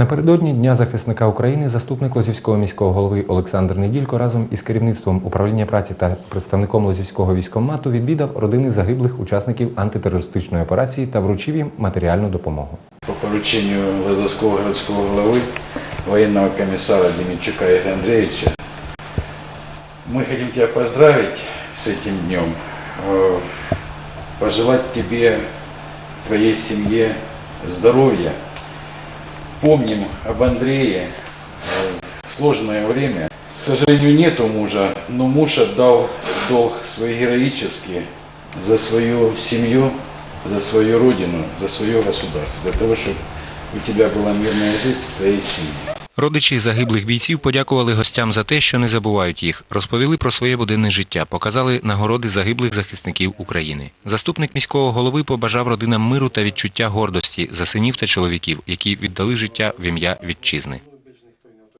Напередодні Дня захисника України заступник Лозівського міського голови Олександр Неділько разом із керівництвом управління праці та представником Лозівського військкомату відвідав родини загиблих учасників антитерористичної операції та вручив їм матеріальну допомогу. По поручению Лазовского городского главы, военного комиссара Демичука Игоря Андреевича, мы хотим тебя поздравить с этим днем, э, пожелать тебе, твоей семье здоровья. Помним об Андрее, э, сложное время. К сожалению, нету мужа, но муж отдал долг свой героический за свою семью, за свою родину, за свое государство, для того, чтобы у тебя была мирная жизнь в твоей семье. Родичі загиблих бійців подякували гостям за те, що не забувають їх, розповіли про своє буденне життя, показали нагороди загиблих захисників України. Заступник міського голови побажав родинам миру та відчуття гордості за синів та чоловіків, які віддали життя в ім'я вітчизни.